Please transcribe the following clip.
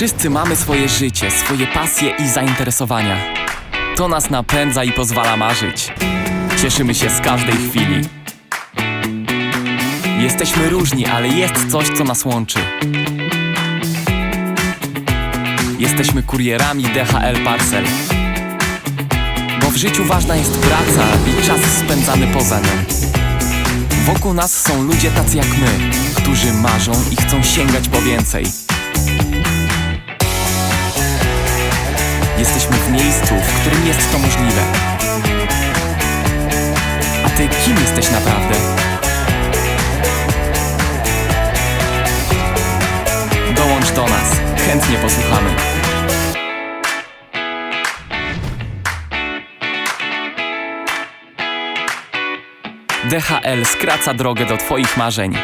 Wszyscy mamy swoje życie, swoje pasje i zainteresowania. To nas napędza i pozwala marzyć. Cieszymy się z każdej chwili. Jesteśmy różni, ale jest coś, co nas łączy. Jesteśmy kurierami DHL Parcel. Bo w życiu ważna jest praca i czas spędzany poza nią. Wokół nas są ludzie tacy jak my, którzy marzą i chcą sięgać po więcej. Jesteśmy w miejscu, w którym jest to możliwe. A ty kim jesteś naprawdę? Dołącz do nas, chętnie posłuchamy. DHL skraca drogę do Twoich marzeń.